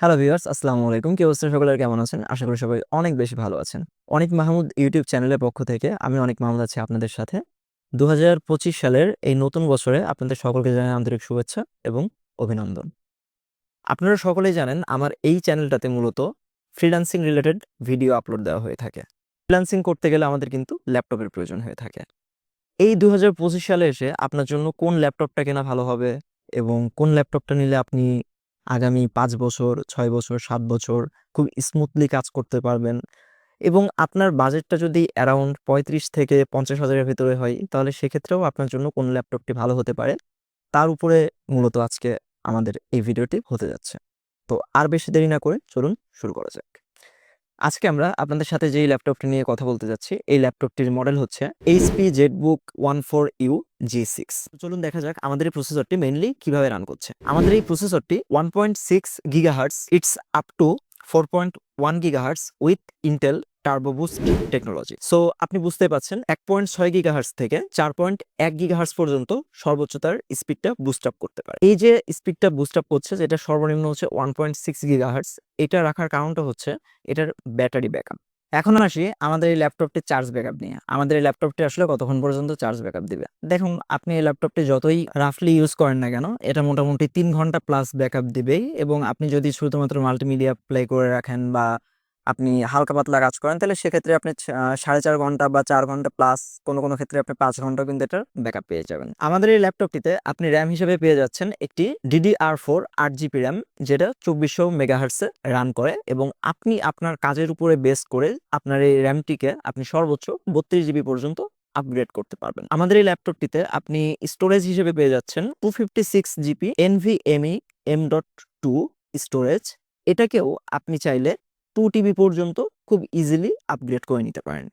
Hello viewers, আসসালামু আলাইকুম। কি অবস্থা? সকলের কেমন আছেন? আশা করি সবাই অনেক বেশি ভালো আছেন। অনেক মাহমুদ ইউটিউব চ্যানেলের পক্ষ থেকে আমি অনেক মাহমুদ আছি আপনাদের সাথে। দু হাজার পঁচিশ সালের এই নতুন বছরে আপনাদের সকলকে জানাই আন্তরিক শুভেচ্ছা এবং অভিনন্দন। আপনারা সকলেই জানেন আমার এই চ্যানেলটাতে মূলত ফ্রিল্যান্সিং রিলেটেড ভিডিও আপলোড দেওয়া হয়ে থাকে। ফ্রিল্যান্সিং করতে গেলে আমাদের কিন্তু ল্যাপটপের প্রয়োজন হয়ে থাকে। এই দু হাজার পঁচিশ সালে এসে আপনার জন্য কোন ল্যাপটপটা কেনা ভালো হবে এবং কোন ল্যাপটপটা নিলে আপনি আগামী পাঁচ বছর, ছয় বছর, সাত বছর খুব স্মুথলি কাজ করতে পারবেন। এবং আপনার বাজেটটা যদি অ্যারাউন্ড পঁয়ত্রিশ থেকে পঞ্চাশ হাজারের ভিতরে হয়, তাহলে সেক্ষেত্রেও আপনার জন্য কোন ল্যাপটপটি ভালো হতে পারে, তার উপরে মূলত আজকে আমাদের এই ভিডিওটি হতে যাচ্ছে। তো আর বেশি দেরি না করে চলুন শুরু করা যাক। আজকে আমরা আপনাদের সাথে যেই ল্যাপটপটি নিয়ে কথা বলতে যাচ্ছি, এই ল্যাপটপটির মডেল হচ্ছে HP ZBook one four U G six. চলুন দেখা যাক আমাদের এই প্রসেসরটি মেনলি কীভাবে রান করছে। আমাদের এই প্রসেসরটি one point six gigahertz it's up to four point one gigahertz with Intel Turbo Boost technology so আপনি বুঝতে পাচ্ছেন এক পয়েন্ট ছয় গিগাহার্টস থেকে চার পয়েন্ট এক গিগাহার্টস পর্যন্ত সর্বোচ্চ তার স্পিডটা বুস্ট আপ করতে পারে। এই যে স্পিডটা বুস্ট আপ করছে, যেটা সর্বনিম্ন হচ্ছে ওয়ান পয়েন্ট সিক্স গিগাহার্টস এটা রাখার কারণটা হচ্ছে এটার ব্যাটারি ব্যাকআপ এখন আসি আমাদের এই ল্যাপটপটি চার্জ ব্যাকআপ নিয়ে। আমাদের এই ল্যাপটপটি আসলে কতক্ষণ পর্যন্ত চার্জ ব্যাকআপ দিবে? দেখুন, আপনি এই ল্যাপটপটি যতই রাফলি ইউজ করেন না কেন, এটা মোটামুটি তিন ঘণ্টা প্লাস ব্যাকআপ দিবেই এবং আপনি যদি শুধুমাত্র মাল্টিমিডিয়া প্লে করে রাখেন বা আপনি হালকা পাতলা কাজ করেন, তাহলে সেক্ষেত্রে আপনি সাড়ে চার ঘণ্টা বা চার ঘণ্টা প্লাস কোনো কোনো ক্ষেত্রে আপনি পাঁচ ঘণ্টা কিন্তু এটার ব্যাকআপ পেয়ে যাবেন। আমাদের এই ল্যাপটপটিতে আপনি র্যাম হিসেবে পেয়ে যাচ্ছেন একটি ডিডিআর ফোর আট জিবি র্যাম যেটা চব্বিশশো মেগাহার্সে রান করে এবং আপনি আপনার কাজের উপরে বেস করে আপনার এই র্যামটিকে আপনি সর্বোচ্চ বত্রিশ জিবি পর্যন্ত আপগ্রেড করতে পারবেন। আমাদের এই ল্যাপটপটিতে আপনি স্টোরেজ হিসেবে পেয়ে যাচ্ছেন two fifty six GB NVMe M dot two storage এটাকেও আপনি চাইলে টু টিবি পর্যন্ত খুব ইজিলি আপগ্রেড করে নিতে পারেন।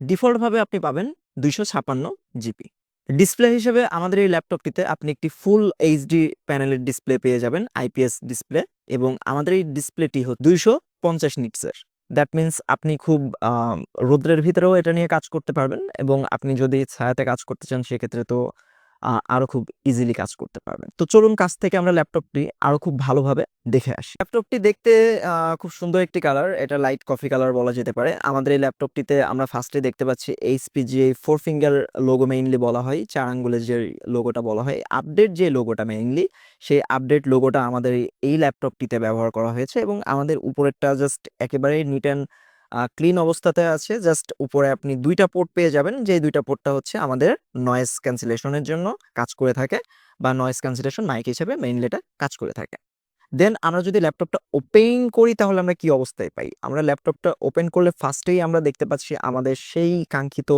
ডিফল্টভাবে আপনি পাবেন দুইশো ছাপান্ন জিবি ডিসপ্লে হিসেবে আমাদের এই ল্যাপটপটিতে আপনি একটি ফুল এইচডি প্যানেলের ডিসপ্লে পেয়ে যাবেন আইপিএস ডিসপ্লে এবং আমাদের এই ডিসপ্লেটি হচ্ছে দুইশো পঞ্চাশ নিটসের দ্যাট মিন্স আপনি খুব রৌদ্রের ভিতরেও এটা নিয়ে কাজ করতে পারবেন, এবং আপনি যদি ছায়াতে কাজ করতে চান, সেক্ষেত্রে তো আহ, আরও খুব ইজিলি কাজ করতে পারবেন। তো চলুন কাছ থেকে আমরা ল্যাপটপটি আরও খুব ভালোভাবে দেখে আসি। ল্যাপটপটি দেখতে খুব সুন্দর একটি কালার এটা লাইট কফি কালার বলা যেতে পারে। আমাদের এই ল্যাপটপটিতে আমরা ফার্স্টে দেখতে পাচ্ছি এইচপি যে ফোর ফিঙ্গার লোগো মেইনলি বলা হয় চার আঙ্গুলের যে লোগোটা বলা হয় আপডেট যে লোগোটা মেইনলি সেই আপডেট লোগোটা আমাদের এই- ল্যাপটপটিতে ব্যবহার করা হয়েছে এবং আমাদের উপরেরটা জাস্ট একেবারে নিট অ্যান্ড ক্লিন অবস্থাতে আছে। জাস্ট উপরে আপনি দুইটা পোর্ট পেয়ে যাবেন। যে দুইটা পোর্টটা হচ্ছে আমাদের নয়েস ক্যান্সেলেশনের জন্য কাজ করে থাকে বা নয়েস ক্যান্সেলেশন মাইক হিসেবে মেইনলি এটা কাজ করে থাকে। দেন আমরা যদি ল্যাপটপটা ওপেন করি তাহলে আমরা কি অবস্থায় পাই? আমরা ল্যাপটপটা ওপেন করলে ফার্স্টেই আমরা দেখতে পাচ্ছি আমাদের সেই কাঙ্ক্ষিত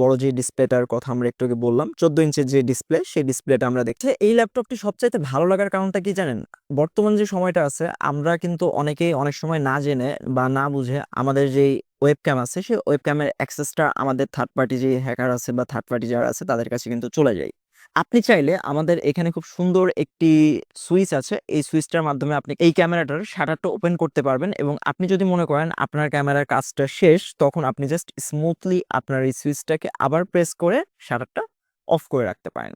বড় যে ডিসপ্লেটার কথা আমরা একটু আগে বললাম, চোদ্দ ইঞ্চের যে ডিসপ্লে, সেই ডিসপ্লেটা আমরা দেখছি। এই ল্যাপটপটি সবচাইতে ভালো লাগার কারণটা কি জানেন? বর্তমান যে সময়টা আছে, আমরা কিন্তু অনেকেই অনেক সময় না জেনে বা না বুঝে আমাদের যেই ওয়েবক্যাম আছে, সেই ওয়েবক্যামের অ্যাক্সেসটা আমাদের থার্ড পার্টি যে হ্যাকার আছে বা থার্ড পার্টি যারা আছে, তাদের কাছে কিন্তু চলে যায় আপনি চাইলে আমাদের এখানে খুব সুন্দর একটি সুইচ আছে। এই সুইচটার মাধ্যমে আপনি এই ক্যামেরাটার শাটারটা ওপেন করতে পারবেন এবং আপনি যদি মনে করেন আপনার ক্যামেরার কাজটা শেষ, তখন আপনি জাস্ট স্মুথলি আপনার এই সুইচটাকে আবার প্রেস করে শাটারটা অফ করে রাখতে পারেন।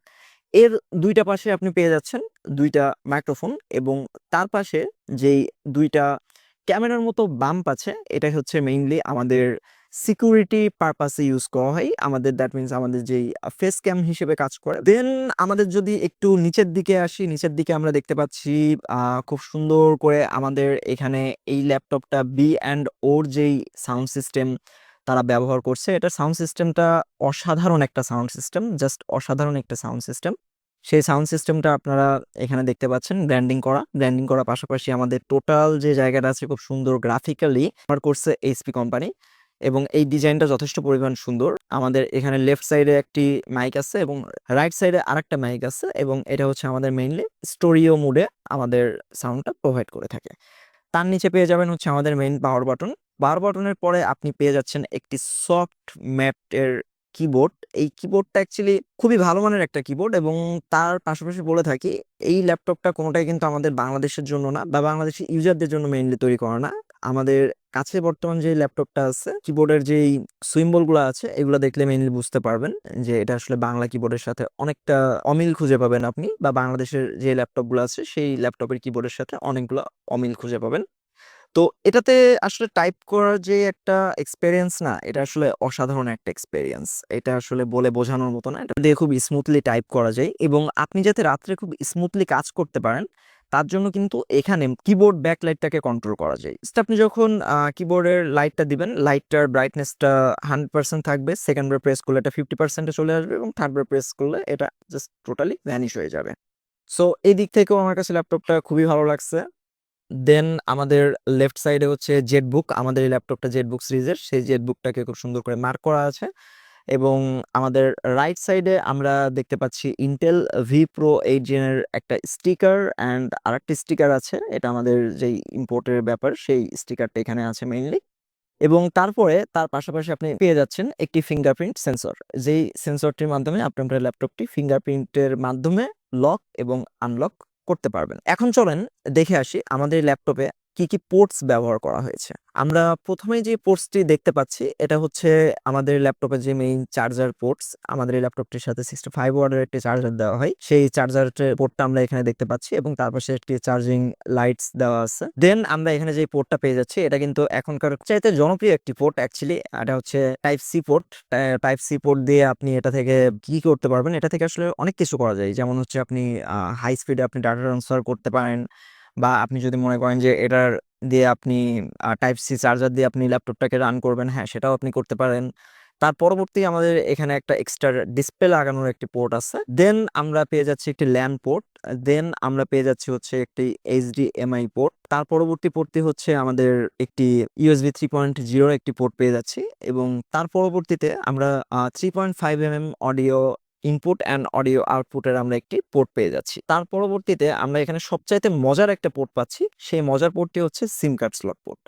এর দুইটা পাশে আপনি পেয়ে যাচ্ছেন দুইটা মাইক্রোফোন এবং তার পাশে যেই দুইটা ক্যামেরার মতো বাম্প আছে এটা হচ্ছে মেইনলি আমাদের সিকিউরিটি পারপাসে ইউজ করা হয়। আমাদের দ্যাট মিনস আমাদের যেই ফেস ক্যাম হিসেবে কাজ করে। দেন আমাদের যদি একটু নিচের দিকে আসি, নিচের দিকে আমরা দেখতে পাচ্ছি খুব সুন্দর করে আমাদের এখানে এই ল্যাপটপটা বি অ্যান্ড ওর যেই সাউন্ড সিস্টেম তারা ব্যবহার করছে, এটা সাউন্ড সিস্টেমটা অসাধারণ একটা সাউন্ড সিস্টেম জাস্ট অসাধারণ একটা সাউন্ড সিস্টেম সেই সাউন্ড সিস্টেমটা আপনারা এখানে দেখতে পাচ্ছেন ব্র্যান্ডিং করা। ব্র্যান্ডিং করার পাশাপাশি আমাদের টোটাল যে জায়গাটা আছে, খুব সুন্দর গ্রাফিক্যালি ব্যবহার করছে এইচপি কোম্পানি এবং এই ডিজাইনটা যথেষ্ট পরিমাণ সুন্দর। আমাদের এখানে লেফট সাইডে একটি মাইক আছে এবং রাইট সাইডে আরেকটা মাইক আছে এবং এটা হচ্ছে আমাদের মেইনলি স্টোরিও মুডে আমাদের সাউন্ডটা প্রোভাইড করে থাকে। তার নিচে পেয়ে যাবেন হচ্ছে আমাদের মেইন পাওয়ার বাটন পাওয়ার বাটনের পরে আপনি পেয়ে যাচ্ছেন একটি সফট ম্যাটের কিবোর্ড এই কিবোর্ডটা অ্যাকচুয়ালি খুবই ভালো মানের একটা কিবোর্ড এবং তার পাশাপাশি বলে থাকি, এই ল্যাপটপটা কোনোটাই কিন্তু আমাদের বাংলাদেশের জন্য না বা বাংলাদেশের ইউজারদের জন্য মেইনলি তৈরি করা না। আমাদের কাছে বর্তমান যে ল্যাপটপটা আছে কিবোর্ডের যেই সিম্বলগুলো আছে, এগুলো দেখলে মেইনলি বুঝতে পারবেন যে এটা আসলে বাংলা কিবোর্ডের সাথে অনেকটা অমিল খুঁজে পাবেন আপনি বা বাংলাদেশের যে ল্যাপটপগুলো আছে, সেই ল্যাপটপের কিবোর্ডের সাথে অনেকগুলো অমিল খুঁজে পাবেন। তো এটাতে আসলে টাইপ করার যে একটা এক্সপেরিয়েন্স না, এটা আসলে অসাধারণ একটা এক্সপেরিয়েন্স এটা আসলে বলে বোঝানোর মতো না, এটা দিয়ে খুব স্মুথলি টাইপ করা যায় এবং আপনি যাতে রাত্রে খুব স্মুথলি কাজ করতে পারেন তার জন্য কিন্তু এখানে কিবোর্ড ব্যাক লাইটটাকে কন্ট্রোল করা যায়। আপনি যখন কিবোর্ডের লাইটটা দিবেন লাইটটার ব্রাইটনেসটা হান্ড্রেড পার্সেন্ট থাকবে সেকেন্ড বার প্রেস করলে এটা ফিফটি পার্সেন্টে চলে আসবে এবং থার্ড বার প্রেস করলে এটা জাস্ট টোটালি ভ্যানিশ হয়ে যাবে। সো এই দিক থেকেও আমার কাছে ল্যাপটপটা খুবই ভালো লাগছে। দেন আমাদের লেফট সাইডে হচ্ছে জেটবুক আমাদের এই ল্যাপটপটা জেটবুক সিরিজের সেই জেটবুকটাকে খুব সুন্দর করে মার্ক করা আছে। এবং আমাদের রাইট সাইডে আমরা দেখতে পাচ্ছি ইন্টেল ভি প্রো এইট জেনের একটা স্টিকার অ্যান্ড আরেকটি স্টিকার আছে। এটা আমাদের যেই ইম্পোর্টের ব্যাপার, সেই স্টিকারটা এখানে আছে মেইনলি এবং তারপরে তার পাশাপাশি আপনি পেয়ে যাচ্ছেন একটি ফিঙ্গারপ্রিন্ট সেন্সর যেই সেন্সরটির মাধ্যমে আপনি আপনার ল্যাপটপটি ফিঙ্গারপ্রিন্টের মাধ্যমে লক এবং আনলক করতে পারবেন। এখন চলেন দেখে আসি আমাদের ল্যাপটপে কি কি পোর্টস ব্যবহার করা হয়েছে? আমরা প্রথমেই যে পোর্টসটি দেখতে পাচ্ছি, এটা হচ্ছে আমাদের ল্যাপটপের যে মেইন চার্জার পোর্টস আমাদের এই ল্যাপটপটির সাথে সিক্সটি ফাইভ ওয়ার্ডের একটি চার্জার দেওয়া হয়। সেই চার্জার পোর্টটা আমরা এখানে দেখতে পাচ্ছি এবং তার পাশে একটি চার্জিং লাইটস দেওয়া আছে। দেন আমরা এখানে যে পোর্টটা পেয়ে যাচ্ছি, এটা কিন্তু এখনকার চাইতে জনপ্রিয় একটি পোর্ট অ্যাকচুয়ালি এটা হচ্ছে type C port type C port দিয়ে আপনি এটা থেকে কি করতে পারবেন, এটা থেকে আসলে অনেক কিছু করা যায়। যেমন হচ্ছে আপনি হাই স্পিডে আপনি ডাটা ট্রান্সফার করতে পারেন বা আপনি যদি মনে করেন যে এটার দিয়ে আপনি টাইপ সি চার্জার দিয়ে আপনি ল্যাপটপটাকে রান করবেন হ্যাঁ সেটাও আপনি করতে পারেন। তার পরবর্তী আমাদের এখানে একটা এক্সট্রা ডিসপ্লে লাগানোর একটি পোর্ট আছে। দেন আমরা পেয়ে যাচ্ছি একটি ল্যান্ড পোর্ট দেন আমরা পেয়ে যাচ্ছি হচ্ছে একটি এইচডিএমআই পোর্ট তার পরবর্তী পোর্টটি হচ্ছে আমাদের একটি ইউএসবি থ্রি পয়েন্ট জিরোর একটি পোর্ট পেয়ে যাচ্ছি এবং তার পরবর্তীতে আমরা three point five M M audio input and audio আউটপুটের আমরা একটি পোর্ট পেয়ে যাচ্ছি। তার পরবর্তীতে আমরা এখানে সবচাইতে মজার একটা পোর্ট পাচ্ছি, সেই মজার পোর্টটি হচ্ছে সিম কার্ড স্লট পোর্ট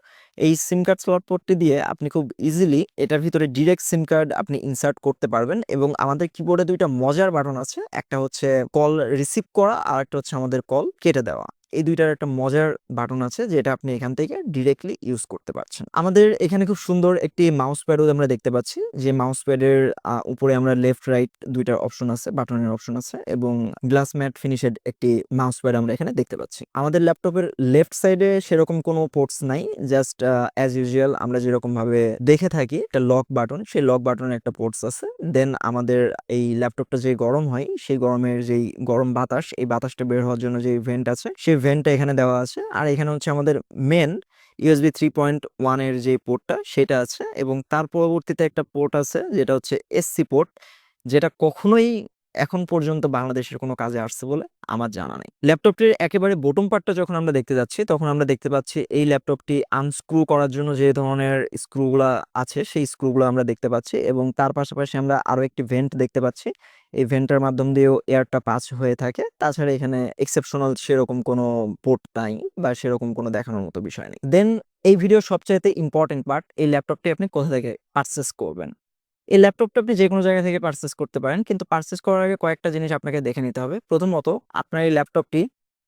এই সিম কার্ড স্লট পোর্টটি দিয়ে আপনি খুব ইজিলি এটার ভিতরে ডিরেক্ট সিম কার্ড আপনি ইনসার্ট করতে পারবেন এবং আমাদের কিবোর্ডে দুইটা মজার বাটন আছে। একটা হচ্ছে কল রিসিভ করা আর একটা হচ্ছে আমাদের কল কেটে দেওয়া। এই দুইটার একটা মজার বাটন আছে যেটা আপনি এখান থেকে ডিরেক্টলি ইউজ করতে পারছেন। আমাদের এখানে খুব সুন্দর একটি মাউস প্যাডও আমরা দেখতে পাচ্ছি। যে মাউস প্যাডের উপরে আমরা লেফট রাইট দুইটার অপশন আছে বাটনের অপশন আছে এবং গ্লাস ম্যাট ফিনিশেড একটি মাউস প্যাড আমরা এখানে দেখতে পাচ্ছি। আমাদের ল্যাপটপের লেফট সাইডে সেরকম কোনো পোর্টস নাই জাস্ট অ্যাজ ইউজুয়াল আমরা যেরকম ভাবে দেখে থাকি একটা লক বাটন সেই লক বাটনের একটা পোর্টস আছে। দেন আমাদের এই ল্যাপটপটা যে গরম হয়, সেই গরমের যেই গরম বাতাস, এই বাতাসটা বের হওয়ার জন্য যে ভেন্ট আছে, সেই ভেন্টটা এখানে দেওয়া আছে। আর এখানে হচ্ছে আমাদের মেন ইউএসবি থ্রি পয়েন্ট ওয়ানের যে পোর্টটা সেটা আছে। এবং তার পরবর্তীতে একটা পোর্ট আছে, যেটা হচ্ছে এসসি পোর্ট যেটা কখনোই এখন পর্যন্ত বাংলাদেশের কোনো কাজে আসছে বলে আমার জানা নেই। ল্যাপটপটির একেবারে বোটম পার্টটা যখন আমরা দেখতে যাচ্ছি, তখন আমরা দেখতে পাচ্ছি এই ল্যাপটপটি আনস্ক্রু করার জন্য যে ধরনের স্ক্রুগুলো আছে, সেই স্ক্রুগুলো আমরা দেখতে পাচ্ছি এবং তার পাশাপাশি আমরা আরও একটি ভেন্ট দেখতে পাচ্ছি। এই ভেন্টের মাধ্যম দিয়েও এয়ারটা পাস হয়ে থাকে। তাছাড়া এখানে এক্সেপশনাল সেরকম কোনো পোর্ট নাই বা সেরকম কোনো দেখানোর মতো বিষয় নেই। দেন এই ভিডিওর সবচাইতে ইম্পর্টেন্ট পার্ট এই ল্যাপটপটি আপনি কোথা থেকে পারচেস করবেন? এই ল্যাপটপটা আপনি যে কোনো জায়গা থেকে পারচেস করতে পারেন। কিন্তু পারচেস করার আগে কয়েকটা জিনিস আপনাকে দেখে নিতে হবে। প্রথমত, আপনার এই ল্যাপটপটি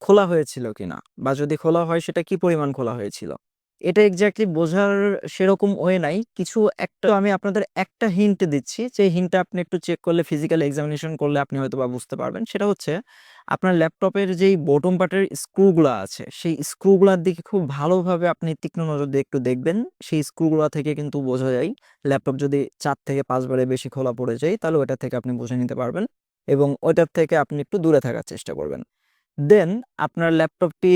খোলা হয়েছিল কিনা? বা যদি খোলা হয়, সেটা কি পরিমাণ খোলা হয়েছিল? এটা এক্স্যাক্টলি বোঝার সেরকম ওয়ে নাই। কিছু একটা আমি আপনাদের একটা হিন্ট দিচ্ছি। যে হিন্টটা আপনি একটু চেক করলে ফিজিক্যাল এক্সামিনেশন করলে আপনি হয়তো বা বুঝতে পারবেন। সেটা হচ্ছে, আপনার ল্যাপটপের যেই বটম পার্টের স্ক্রুগুলো আছে, সেই স্ক্রুগুলোর দিকে খুব ভালোভাবে আপনি তীক্ষ্ণ নজর দিয়ে একটু দেখবেন। সেই স্ক্রুগুলো থেকে কিন্তু বোঝা যায় ল্যাপটপ যদি চার থেকে পাঁচবারে বেশি খোলা পড়ে যায়, তাহলে ওটা থেকে আপনি বুঝে নিতে পারবেন এবং ওইটার থেকে আপনি একটু দূরে থাকার চেষ্টা করবেন। দেন আপনার ল্যাপটপটি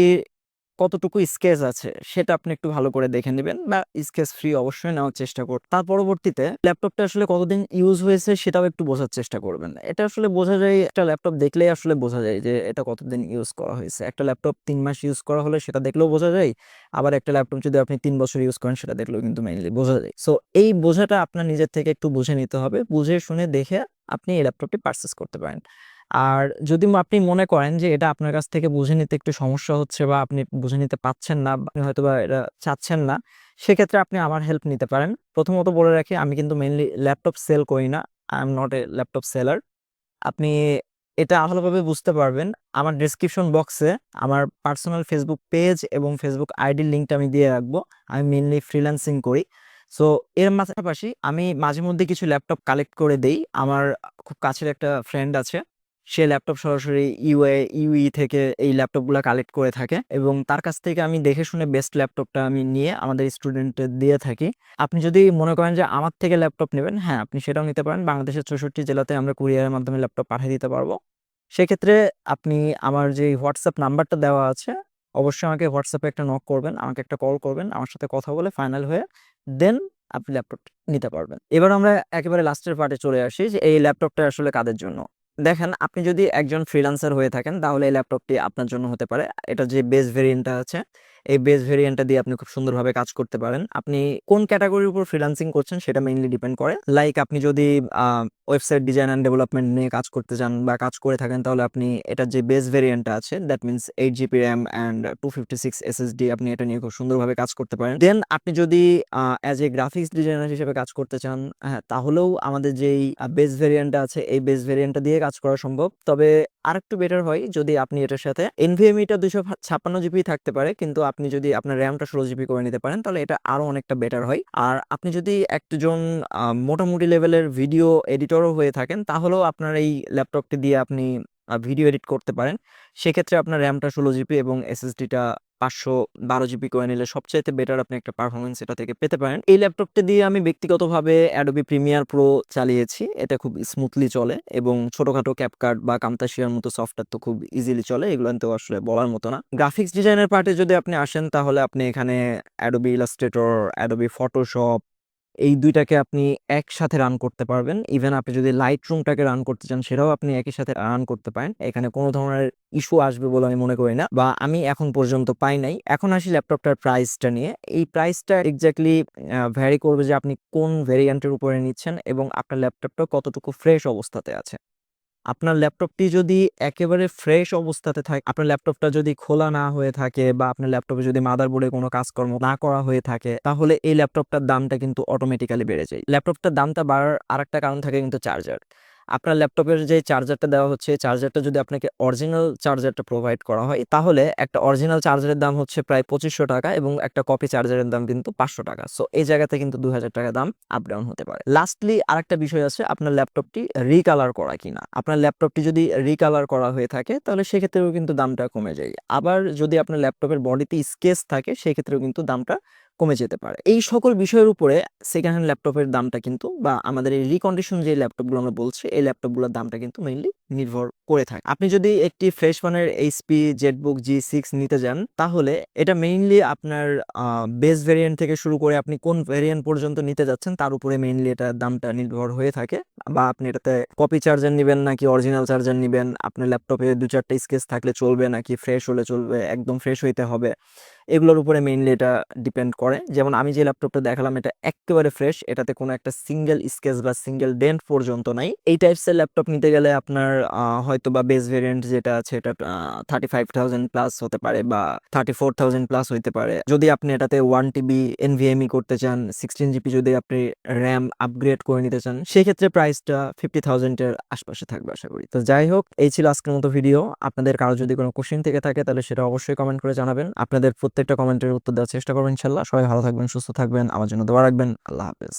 কতটুকু স্কেচ আছে সেটা আপনি একটু ভালো করে দেখে নেবেন বা স্কেচ ফ্রি অবশ্যই নেওয়ার চেষ্টা করুন। তার পরবর্তীতে ল্যাপটপটা আসলে কতদিন ইউজ হয়েছে সেটাও একটু বোঝার চেষ্টা করবেন। এটা আসলে বোঝা যায়, একটা ল্যাপটপ দেখলেই আসলে বোঝা যায় যে এটা কতদিন ইউজ করা হয়েছে। একটা ল্যাপটপ তিন মাস ইউজ করা হলে সেটা দেখলেও বোঝা যায়, আবার একটা ল্যাপটপ যদি আপনি তিন বছর ইউজ করেন সেটা দেখলেও কিন্তু মেইনলি বোঝা যায়। সো এই বোঝাটা আপনার নিজের থেকে একটু বুঝে নিতে হবে, বুঝে শুনে দেখে আপনি এই ল্যাপটপটি পারচেস করতে পারেন। আর যদি আপনি মনে করেন যে এটা আপনার কাছ থেকে বুঝে নিতে একটু সমস্যা হচ্ছে বা আপনি বুঝে নিতে পারছেন না, বা আপনি হয়তোবা এটা চাচ্ছেন না, সেক্ষেত্রে আপনি আমার হেল্প নিতে পারেন। প্রথমত বলে রাখি আমি কিন্তু মেনলি ল্যাপটপ সেল করি না। I am not a laptop seller. আপনি এটা ভালোভাবে বুঝতে পারবেন আমার ডেসক্রিপশন বক্সে আমার পার্সোনাল ফেসবুক পেজ এবং ফেসবুক আইডির লিঙ্কটা আমি দিয়ে রাখব আমি মেনলি ফ্রিল্যান্সিং করি সো এর পাশাপাশি আমি মাঝে মধ্যে কিছু ল্যাপটপ কালেক্ট করে দেই আমার খুব কাছের একটা ফ্রেন্ড আছে সে ল্যাপটপ সরাসরি ইউএ, ইউই থেকে এই ল্যাপটপগুলো কালেক্ট করে থাকে এবং তার কাছ থেকে আমি দেখে শুনে বেস্ট ল্যাপটপটা আমি নিয়ে আমাদের স্টুডেন্টদের দিয়ে থাকি। আপনি যদি মনে করেন যে আমার থেকে ল্যাপটপ নেবেন হ্যাঁ আপনি সেটাও নিতে পারেন। বাংলাদেশের চৌষট্টি জেলাতে আমরা কুরিয়ারের মাধ্যমে ল্যাপটপ পাঠিয়ে দিতে পারব। সেক্ষেত্রে আপনি আমার যে হোয়াটসঅ্যাপ নাম্বারটা দেওয়া আছে, অবশ্যই আমাকে হোয়াটসঅ্যাপে একটা নক করবেন, আমাকে একটা কল করবেন, আমার সাথে কথা বলে ফাইনাল হয়ে দেন আপনি ল্যাপটপ নিতে পারবেন। এবার আমরা একেবারে লাস্টের পার্টে চলে আসি যে এই ল্যাপটপটা আসলে কাদের জন্য? দেখেন, আপনি যদি একজন ফ্রিলান্সার হয়ে থাকেন, তাহলে এই ল্যাপটপটি আপনার জন্য হতে পারে। এটা যে বেস ভেরিয়েন্টটা আছে এই বেস ভেরিয়েন্টটা দিয়ে আপনি খুব সুন্দরভাবে কাজ করতে পারেন। আপনি কোন ক্যাটাগরির উপর ফ্রিল্যান্সিং করছেন সেটা মেইনলি ডিপেন্ড করে। লাইক আপনি যদি ওয়েবসাইট ডিজাইন অ্যান্ড ডেভেলপমেন্ট নিয়ে কাজ করতে চান বা কাজ করে থাকেন, তাহলে আপনি এটার যে বেস ভেরিয়েন্টটা আছে that means eight GB RAM and two fifty six SSD আপনি এটা নিয়ে খুব সুন্দরভাবে কাজ করতে পারেন। দেন আপনি যদি অ্যাজ এ গ্রাফিক্স ডিজাইনার হিসেবে কাজ করতে চান হ্যাঁ তাহলেও আমাদের যেই বেস ভেরিয়েন্টটা আছে, এই বেস ভেরিয়েন্টটা দিয়ে কাজ করা সম্ভব। তবে আরেকটু বেটার হয় যদি আপনি এটার সাথে এনভিএমিটা দুশো ছাপ্পান্ন জিবি থাকতে পারে। কিন্তু আপনি যদি আপনার র্যামটা ষোলো জিবি করে নিতে পারেন, তাহলে এটা আরও অনেকটা বেটার হয়। আর আপনি যদি একজন মোটামুটি লেভেলের ভিডিও এডিটরও হয়ে থাকেন, তাহলেও আপনার এই ল্যাপটপটি দিয়ে আপনি ভিডিও এডিট করতে পারেন। সেক্ষেত্রে আপনার র্যামটা ষোলো জিবি এবং এসএসডিটা পাঁচশো বারো জিবি করে নিলে সবচাইতে বেটার আপনি একটা পারফরমেন্স এটা থেকে পেতে পারেন। এই ল্যাপটপটি দিয়ে আমি ব্যক্তিগতভাবে অ্যাডোবি প্রিমিয়ার প্রো চালিয়েছি। এটা খুব স্মুথলি চলে এবং ছোটখাটো ক্যাপকার্ট বা কামতাশিয়ার মতো সফটওয়্যার তো খুব ইজিলি চলে। এগুলো তো আসলে বলার মতো না। গ্রাফিক্স ডিজাইনের পার্টে যদি আপনি আসেন, তাহলে আপনি এখানে অ্যাডোবি ইলাস্ট্রেটর অ্যাডোবি ফটোশপ এই দুইটাকে আপনি একসাথে রান করতে পারবেন। ইভেন আপনি যদি লাইট রুমটাকে রান করতে চান, সেটাও আপনি একই সাথে রান করতে পারেন। এখানে কোনো ধরনের ইস্যু আসবে বলে আমি মনে করি না বা আমি এখন পর্যন্ত পাই নাই। এখন আসি ল্যাপটপটার প্রাইসটা নিয়ে। এই প্রাইসটা এক্স্যাক্টলি ভ্যারি করবে যে আপনি কোন ভেরিয়েন্টের উপরে নিচ্ছেন এবং আপনার ল্যাপটপটা কতটুকু ফ্রেশ অবস্থাতে আছে। আপনার ল্যাপটপটি যদি একেবারে ফ্রেশ অবস্থাতে থাকে, আপনার ল্যাপটপটা যদি খোলা না হয়ে থাকে বা আপনার ল্যাপটপে যদি মাদার মাদারবোর্ডে কোনো কাজকর্ম না করা হয়ে থাকে, তাহলে এই ল্যাপটপটার দামটা কিন্তু অটোমেটিক্যালি বেড়ে যায়। ল্যাপটপটার দামটা বাড়ার আরেকটা কারণ থাকে কিন্তু চার্জার আপনার ল্যাপটপের যে চার্জারটা দেওয়া হচ্ছে চার্জারটা যদি আপনাকে অরিজিনাল চার্জারটা প্রোভাইড করা হয়, তাহলে একটা অরিজিনাল চার্জারের দাম হচ্ছে প্রায় পঁচিশশো টাকা এবং একটা কপি চার্জারের দাম কিন্তু পাঁচশো টাকা। সো এই জায়গাতে কিন্তু দুই হাজার টাকা দাম আপ ডাউন হতে পারে। লাস্টলি আরেকটা বিষয় আছে, আপনার ল্যাপটপটি রিকালার করা কিনা। আপনার ল্যাপটপটি যদি রিকালার করা হয়ে থাকে, তাহলে সেক্ষেত্রেও কিন্তু দামটা কমে যায়। আবার যদি আপনার ল্যাপটপের বডিতে স্কেচ থাকে, সেক্ষেত্রেও কিন্তু দামটা কমে যেতে পারে। এই সকল বিষয়ের উপরে সেকেন্ড হ্যান্ড ল্যাপটপের দামটা কিন্তু বা আমাদের এই রিকন্ডিশন যে ল্যাপটপগুলো আমরা বলছি, এই ল্যাপটপগুলোর দামটা কিন্তু মেইনলি নির্ভর করে থাকে। আপনি যদি একটি ফ্রেশ মানের এইচপি জেটবুক জি সিক্স নিতে যান, তাহলে এটা মেইনলি আপনার বেস ভেরিয়েন্ট থেকে শুরু করে আপনি কোন ভেরিয়েন্ট পর্যন্ত নিতে যাচ্ছেন, তার উপরে মেইনলি এটা দামটা নির্ভর হয়ে থাকে। বা আপনি এটাতে কপি চার্জার নেবেন নাকি অরিজিনাল চার্জার নেবেন, আপনার ল্যাপটপে দু চারটা স্কেচ থাকলে চলবে নাকি ফ্রেশ হলে চলবে, একদম ফ্রেশ হইতে হবে। এগুলোর উপরে মেইনলি এটা ডিপেন্ড করে। যেমন আমি যে ল্যাপটপটা দেখালাম, এটা একেবারে ফ্রেশ এটাতে কোনো একটা সিঙ্গেল স্কেচ বা সিঙ্গেল ডেন্ট পর্যন্ত নাই। এই টাইপসের ল্যাপটপ নিতে গেলে আপনার হয়তো বা বেস ভেরিয়েন্ট যেটা আছে, এটা থার্টি ফাইভ থাউজেন্ড প্লাস হতে পারে বা থার্টি ফোর থাউজেন্ড প্লাস হইতে পারে। যদি আপনি এটাতে ওয়ান টিবি এনভিএমই করতে চান সিক্সটিন জিবি যদি আপনি র্যাম আপগ্রেড করে নিতে চান, সেক্ষেত্রে প্রাইসটা ফিফটি থাউজেন্ডের আশপাশে থাকবে আশা করি। তো যাই হোক, এই ছিল আজকের মতো ভিডিও আপনাদের কারও যদি কোনো কোশ্চেন থেকে থাকে, তাহলে সেটা অবশ্যই কমেন্ট করে জানাবেন। আপনাদের প্রত্যেকটা কমেন্টের উত্তর দেওয়ার চেষ্টা করবেন ইনশাল্লাহ। সবাই ভালো থাকবেন, সুস্থ থাকবেন, আমার জন্য দোয়া রাখবেন। আল্লাহ হাফেজ।